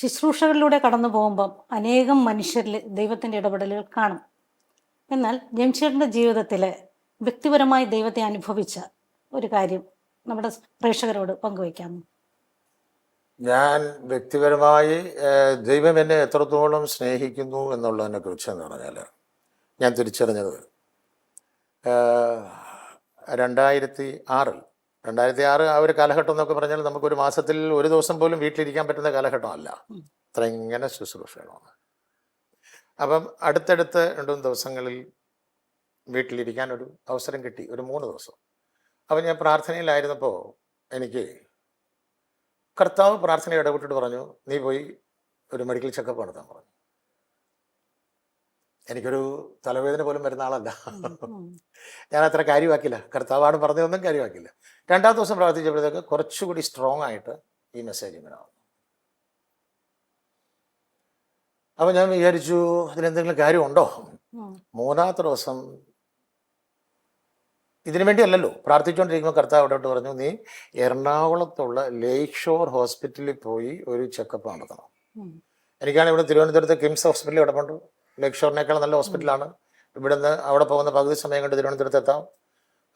ശുശ്രൂഷകളിലൂടെ കടന്നു പോകുമ്പം അനേകം മനുഷ്യരിൽ ദൈവത്തിന്റെ ഇടപെടലുകൾ കാണും. എന്നാൽ ജംഷേറിന്റെ ജീവിതത്തിൽ വ്യക്തിപരമായി ദൈവത്തെ അനുഭവിച്ച ഒരു കാര്യം നമ്മുടെ പ്രേക്ഷകരോട് പങ്കുവയ്ക്കാമോ? ഞാൻ വ്യക്തിപരമായി ദൈവം എന്നെ എത്രത്തോളം സ്നേഹിക്കുന്നു എന്നുള്ളതിനെ കുറിച്ചെന്ന് പറഞ്ഞാൽ ഞാൻ തിരിച്ചറിഞ്ഞത് രണ്ടായിരത്തി ആറിൽ രണ്ടായിരത്തി ആറ് ആ ഒരു കാലഘട്ടം എന്നൊക്കെ പറഞ്ഞാൽ നമുക്കൊരു മാസത്തിൽ ഒരു ദിവസം പോലും വീട്ടിലിരിക്കാൻ പറ്റുന്ന കാലഘട്ടമല്ല. അത്ര ഇങ്ങനെ ശുശ്രൂഷകളാണ് അപ്പം അടുത്തടുത്ത് രണ്ടും ദിവസങ്ങളിൽ വീട്ടിലിരിക്കാൻ ഒരു അവസരം കിട്ടി ഒരു മൂന്ന് ദിവസം. അപ്പം ഞാൻ പ്രാർത്ഥനയിലായിരുന്നപ്പോൾ എനിക്ക് കർത്താവ് പ്രാർത്ഥന ഇടപെട്ടിട്ട് പറഞ്ഞു നീ പോയി ഒരു മെഡിക്കൽ ചെക്കപ്പ് നടത്താൻ പറഞ്ഞു. എനിക്കൊരു തലവേദന പോലും വരുന്ന ആളല്ല. ഞാൻ അത്ര കാര്യമാക്കില്ല കർത്താവാണ് പറഞ്ഞതൊന്നും കാര്യമാക്കില്ല രണ്ടാം ദിവസം പ്രാർത്ഥിച്ചപ്പോഴത്തേക്ക് കുറച്ചുകൂടി സ്ട്രോങ് ആയിട്ട് ഈ മെസ്സേജ് ഇങ്ങനെ വന്നു. അപ്പോൾ ഞാൻ വിചാരിച്ചു കാര്യം കാര്യമുണ്ടോ? മൂന്നാമത്തെ ദിവസം ഇതിനു വേണ്ടിയല്ലല്ലോ. പ്രാർത്ഥിച്ചുകൊണ്ടിരിക്കുമ്പോൾ കർത്താവ് അവിടോട്ട് പറഞ്ഞു നീ എറണാകുളത്തുള്ള ലേക്ക് ഷോർ ഹോസ്പിറ്റലിൽ പോയി ഒരു ചെക്കപ്പ് നടത്തണം. എനിക്കാണ് ഇവിടെ തിരുവനന്തപുരത്ത് കിംസ് ഹോസ്പിറ്റലിൽ കിടപ്പുണ്ട് ലേക്ക് നല്ല ഹോസ്പിറ്റലാണ്. ഇവിടുന്ന് അവിടെ പോകുന്ന പകുതി സമയം കൊണ്ട് തിരുവനന്തപുരത്ത് എത്താം.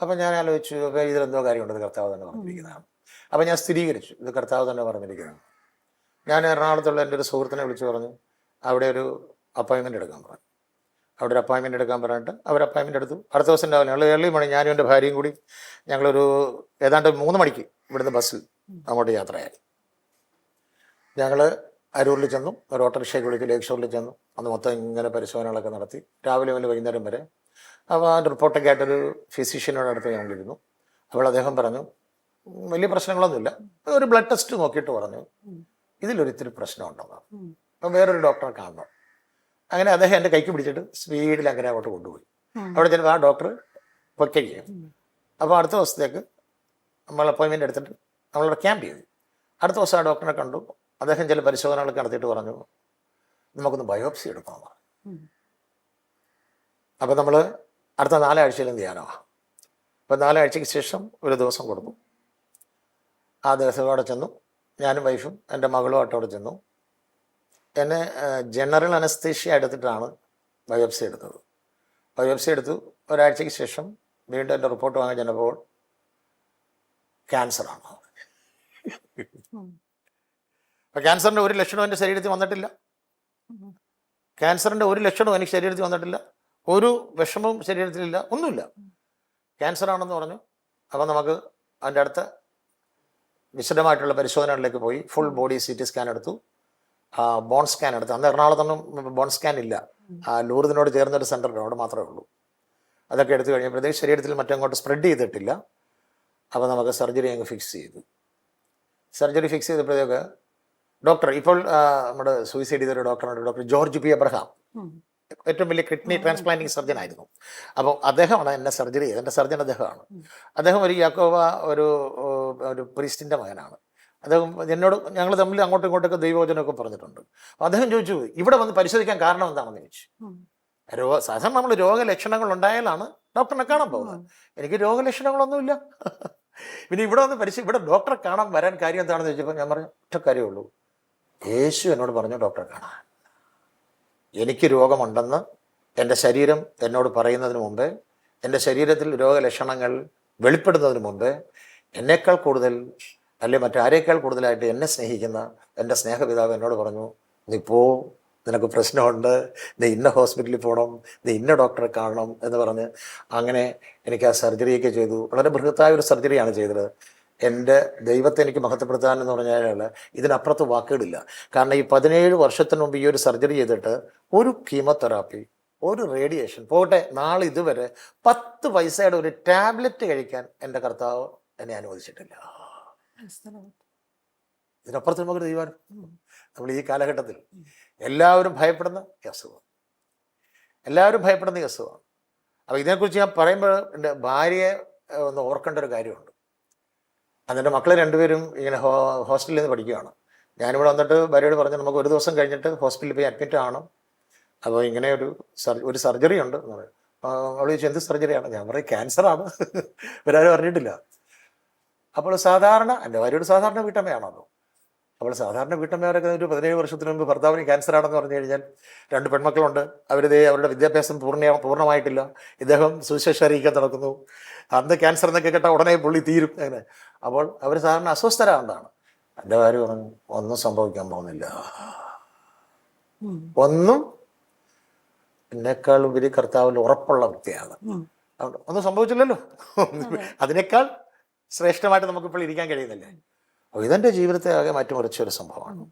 അപ്പം ഞാൻ ആലോചിച്ചു അപ്പോൾ ഇതിലെന്തോ കാര്യമുണ്ട് ഇത് കർത്താവ് തന്നെ പറഞ്ഞിരിക്കുന്നതാണ്. അപ്പം ഞാൻ സ്ഥിരീകരിച്ചു ഇത് കർത്താവ് തന്നെ പറഞ്ഞിരിക്കുന്നത് ഞാൻ എറണാകുളത്തുള്ള എന്റെ ഒരു സുഹൃത്തിനെ വിളിച്ചു പറഞ്ഞു അവിടെ ഒരു അപ്പോയിൻമെന്റ് എടുക്കാൻ പറഞ്ഞു. അവിടെ ഒരു അപ്പോയിൻമെന്റ് എടുക്കാൻ പറഞ്ഞിട്ട് അവർ അപ്പോയിൻമെന്റ് എടുത്തു. അടുത്ത ദിവസം രാവിലെ ഞങ്ങൾ ഏർലി മണി ഞാനും എന്റെ ഭാര്യയും കൂടി ഞങ്ങളൊരു ഏതാണ്ട് മൂന്ന് മണിക്ക് ഇവിടുന്ന് ബസ്സിൽ അങ്ങോട്ട് യാത്രയായി. ഞങ്ങൾ അരൂരിൽ ചെന്നു ഒരു ഓട്ടോറിക്ഷയ്ക്ക് വിളിച്ച് ലേക്ക് ഷോറിൽ ചെന്നു. അന്ന് മൊത്തം ഇങ്ങനെ പരിശോധനകളൊക്കെ നടത്തി. രാവിലെ മുതൽ വൈകുന്നേരം വരെ അപ്പോൾ ആ റിപ്പോർട്ടൊക്കെ ആയിട്ടൊരു ഫിസിഷ്യനോട് അടുത്ത് ഞങ്ങളിരുന്നു. അപ്പോൾ അദ്ദേഹം പറഞ്ഞു വലിയ പ്രശ്നങ്ങളൊന്നുമില്ല. ഒരു ബ്ലഡ് ടെസ്റ്റ് നോക്കിയിട്ട് പറഞ്ഞു. ഇതിലൊരിത്തിരി പ്രശ്നമുണ്ടെന്ന് അപ്പം വേറൊരു ഡോക്ടറെ കാണണം. അങ്ങനെ അദ്ദേഹം എന്റെ കൈക്ക് പിടിച്ചിട്ട് സ്പീഡിൽ അങ്ങനെ അങ്ങോട്ട് കൊണ്ടുപോയി. അവിടെ ചെന്നപ്പോൾ ആ ഡോക്ടർ പൊയ്ക്കുകയും അപ്പോൾ അടുത്ത ദിവസത്തേക്ക് നമ്മൾ അപ്പോയിൻമെന്റ് എടുത്തിട്ട് നമ്മളവിടെ ക്യാമ്പ് ചെയ്തു. അടുത്ത ദിവസം ആ ഡോക്ടറെ കണ്ടു. അദ്ദേഹം ചില പരിശോധനകളൊക്കെ നടത്തിയിട്ട് പറഞ്ഞു നമുക്കൊന്ന് ബയോപ്സി എടുക്കണം അപ്പോൾ നമ്മൾ അടുത്ത നാലാഴ്ചയിലും ധ്യാനമാണ് അപ്പോൾ നാലാഴ്ചയ്ക്ക് ശേഷം ഒരു ദിവസം കൊടുക്കും ആ ദിവസം അവിടെ ചെന്നു. ഞാനും വൈഫും എന്റെ മകളുമായിട്ട് അവിടെ ചെന്നു. എന്നെ ജനറൽ അനസ്തീഷ്യ എടുത്തിട്ടാണ് ബയോപ്സി എടുത്തത്. ബയോപ്സി എടുത്തു. ഒരാഴ്ചയ്ക്ക് ശേഷം വീണ്ടും എന്റെ റിപ്പോർട്ട് വാങ്ങാൻ ചെന്നപ്പോൾ ക്യാൻസറാണ്. അപ്പോൾ ക്യാൻസറിന്റെ ഒരു ലക്ഷണവും എന്റെ ശരീരത്തിൽ വന്നിട്ടില്ല. ക്യാൻസറിന്റെ ഒരു ലക്ഷണവും എനിക്ക് ശരീരത്തിൽ വന്നിട്ടില്ല. ഒരു വിഷമവും ശരീരത്തിലില്ല. ഒന്നുമില്ല. ക്യാൻസർ ആണെന്ന് പറഞ്ഞു. അപ്പം നമുക്ക് അതിന്റെ അടുത്ത വിശദമായിട്ടുള്ള പരിശോധനകളിലേക്ക് പോയി. Full body C T scan എടുത്തു. ബോൺ സ്കാൻ എടുത്തു. അന്ന് എറണാകുളത്തൊന്നും ബോൺ സ്കാൻ ഇല്ല. ആ ലൂർദിനോട് ചേർന്നൊരു സെന്ററുണ്ട് അവിടെ മാത്രമേ ഉള്ളൂ. അതൊക്കെ എടുത്തു കഴിഞ്ഞപ്പോഴത്തേക്ക് ശരീരത്തിൽ മറ്റങ്ങോട്ട് സ്പ്രെഡ് ചെയ്തിട്ടില്ല. അപ്പോൾ നമുക്ക് സർജറി അങ്ങ് ഫിക്സ് ചെയ്തു. സർജറി ഫിക്സ് ചെയ്തപ്പോഴത്തേക്ക് ഡോക്ടർ ഇപ്പോൾ നമ്മുടെ സൂയിസൈഡ് ചെയ്തൊരു ഡോക്ടറുണ്ട് ഡോക്ടർ ജോർജ് പി അബ്രഹാം. ഏറ്റവും വലിയ കിഡ്നി ട്രാൻസ്പ്ലാന്റിങ് സർജൻ ആയിരുന്നു. അപ്പോൾ അദ്ദേഹമാണ് എന്നെ സർജറി ചെയ്തത്. എന്റെ സർജൻ അദ്ദേഹമാണ്. അദ്ദേഹം ഒരു യാക്കോവ ഒരു ഒരു പ്രീസ്റ്റിന്റെ മകനാണ്. അദ്ദേഹം എന്നോട് ഞങ്ങൾ തമ്മിൽ അങ്ങോട്ടും ഇങ്ങോട്ടൊക്കെ ദൈവവചനമൊക്കെ പറഞ്ഞിട്ടുണ്ട്. അപ്പോൾ അദ്ദേഹം ചോദിച്ചു ഇവിടെ വന്ന് പരിശോധിക്കാൻ കാരണം എന്താണെന്ന് ചോദിച്ചു? രോഗ സാധാരണ നമ്മൾ രോഗലക്ഷണങ്ങൾ ഉണ്ടായാലാണ് ഡോക്ടറിനെ കാണാൻ പോകുന്നത്. എനിക്ക് രോഗലക്ഷണങ്ങളൊന്നുമില്ല. പിന്നെ ഇവിടെ വന്ന് പരിശോധി ഇവിടെ ഡോക്ടറെ കാണാൻ വരാൻ കാര്യം എന്താണെന്ന് ചോദിച്ചപ്പോൾ ഞാൻ പറഞ്ഞു ഒറ്റ കാര്യമേ ഉള്ളൂ. യേശു എന്നോട് പറഞ്ഞു ഡോക്ടറെ കാണാൻ എനിക്ക് രോഗമുണ്ടെന്ന് എന്റെ ശരീരം എന്നോട് പറയുന്നതിന് മുമ്പേ എന്റെ ശരീരത്തിൽ രോഗലക്ഷണങ്ങൾ വെളിപ്പെടുന്നതിന് മുമ്പേ എന്നേക്കാൾ കൂടുതൽ അല്ലെ മറ്റാരേക്കാൾ കൂടുതലായിട്ട് എന്നെ സ്നേഹിക്കുന്ന എന്റെ സ്നേഹപിതാവ് എന്നോട് പറഞ്ഞു നീ പോ നിനക്ക് പ്രശ്നമുണ്ട് നീ ഇന്ന ഹോസ്പിറ്റലിൽ പോകണം നീ ഇന്ന ഡോക്ടറെ കാണണം എന്ന് പറഞ്ഞ് അങ്ങനെ എനിക്ക് ആ സർജറിയൊക്കെ ചെയ്തു. വളരെ ബൃഹത്തായ ഒരു സർജറിയാണ് ചെയ്തത്. എന്റെ ദൈവത്തെ എനിക്ക് മഹത്വപ്പെടുത്താൻ എന്ന് പറഞ്ഞാൽ ഇതിനപ്പുറത്ത് വാക്കുകളില്ല. കാരണം ഈ പതിനേഴ് വർഷത്തിന് മുമ്പ് ഈ ഒരു സർജറി ചെയ്തിട്ട് ഒരു കീമോതെറാപ്പി ഒരു റേഡിയേഷൻ പോകട്ടെ നാളെ ഇതുവരെ പത്ത് പൈസയുടെ ഒരു ടാബ്ലറ്റ് കഴിക്കാൻ എന്റെ കർത്താവ് എന്നെ അനുവദിച്ചിട്ടില്ല. ഇതിനപ്പുറത്ത് നമുക്ക് ദൈവം നമ്മൾ ഈ കാലഘട്ടത്തിൽ എല്ലാവരും ഭയപ്പെടുന്ന അസുഖം എല്ലാവരും ഭയപ്പെടുന്ന അസുഖം അപ്പോൾ ഇതിനെക്കുറിച്ച് ഞാൻ പറയുമ്പോൾ എന്റെ ഭാര്യയെ ഒന്ന് ഓർക്കേണ്ട ഒരു കാര്യമുണ്ട്. അതെന്റെ മക്കൾ രണ്ടുപേരും ഇങ്ങനെ ഹോ ഹോസ്റ്റലിൽ നിന്ന് പഠിക്കുകയാണ്. ഞാനിവിടെ വന്നിട്ട് ഭാര്യയോട് പറഞ്ഞു നമുക്ക് ഒരു ദിവസം കഴിഞ്ഞിട്ട് ഹോസ്പിറ്റലിൽ പോയി അഡ്മിറ്റ് ആവണം. അപ്പോൾ ഇങ്ങനെ ഒരു ഒരു സർജറി ഉണ്ട്. എന്ന് പറയും അവൾ ചോദിച്ചു എന്ത് സർജറിയാണ്? ഞാൻ പറയും ക്യാൻസറാണ്. ഇവരാരും അറിഞ്ഞിട്ടില്ല. അപ്പോൾ സാധാരണ എന്റെ ഭാര്യയോട് സാധാരണ വീട്ടമ്മയാണല്ലോ അപ്പോൾ സാധാരണ വീട്ടമ്മമാരൊക്കെ ഒരു പതിനേഴ് വർഷത്തിന് മുമ്പ് ഭർത്താവിന് ക്യാൻസർ ആണെന്ന് പറഞ്ഞു കഴിഞ്ഞാൽ രണ്ട് പെൺമക്കളുണ്ട്. അവരിതേ അവരുടെ വിദ്യാഭ്യാസം പൂർണ പൂർണമായിട്ടില്ല. ഇദ്ദേഹം സുവിശേഷ അറിയിക്കാൻ നടക്കുന്നു. അന്ന് ക്യാൻസർ എന്നൊക്കെ കേട്ടാൽ ഉടനെ പുള്ളി തീരും. അങ്ങനെ. അപ്പോൾ അവർ സാധാരണ അസ്വസ്ഥരാണെന്നാണ്. എന്റെ കാര്യം പറഞ്ഞു ഒന്നും സംഭവിക്കാൻ പോകുന്നില്ല. ഒന്നും എന്നെക്കാൾ ഉപരി കർത്താവിൽ ഉറപ്പുള്ള വ്യക്തിയാണ്. ഒന്നും സംഭവിച്ചില്ലല്ലോ. അതിനേക്കാൾ ശ്രേഷ്ഠമായിട്ട് നമുക്കിപ്പോൾ ഇരിക്കാൻ കഴിയുന്നില്ലേ? അപ്പോൾ ഇതെന്റെ ജീവിതത്തെ ആകെ മാറ്റിമറിച്ച ഒരു സംഭവമാണ്.